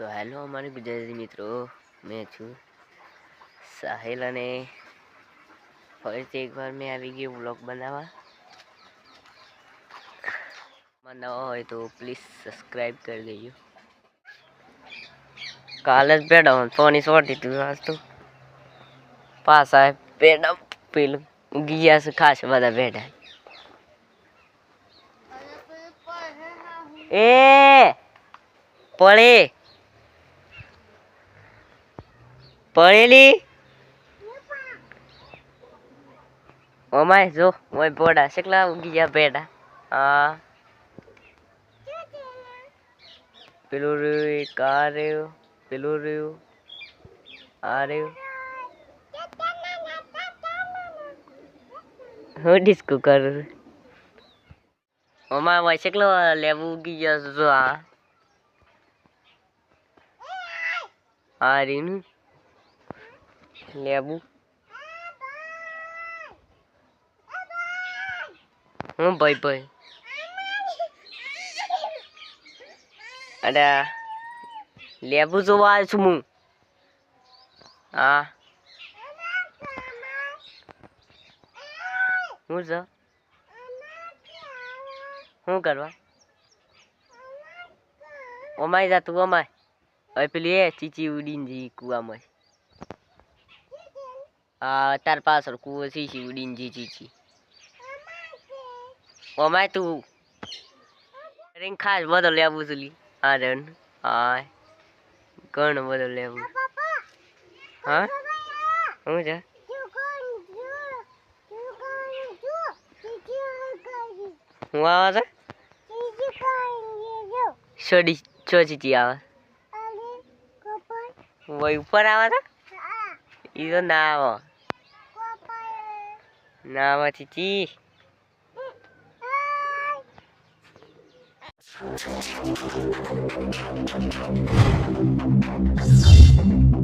So hello અમારી ગુજરાતી મિત્રો, મેં છું સાહેલ અને ફરીથી એકવાર મેં આવી ગયો વ્લોગ બનાવવા. માં નવા હોય તો પ્લીઝ સબસ્ક્રાઈબ કરી દેજો. કાલે જ પેડા ફોની સોટી તું આજ તો. પાછા પેડા પેલું ગયા છે ખાસ બધા ભેડા. એ પડે પડેલી? ઓમાય, જો, ઓય પોડા. શેકલા ઉગી ગયા બેડા હા. પેલું રહ્યું, એક આ રહ્યું, પેલું રહ્યું, આ રહ્યું. હું ડિસ્કો કરું? ઓમાં ભાઈ શેકલો લેવું ઉગી ગયો જો આ. આ રીનું? લેબુ. હું ભાઈ ભાઈ. અરે લેબુ જોવા આવ્યો છું હું. હા. હું છે શું કરવા? ઓમાય જાતું ઓમાય. પેલી એ, ચીચી ઉડીને જી કુવામાં. તાર પાછળ કુવો ચીચી ઉડીને જી ચીચી ઓમાય તું. રિંગ ખાસ બધો લેવું છું લી. હા રન હા ઘણો બધો લેવું. હા? શું છે? હું આવે છે? છોડી છો ચીચી આવે વય ઉપર આવે છે? ઈ તો ના આવે. ના આવે ચીચી Thank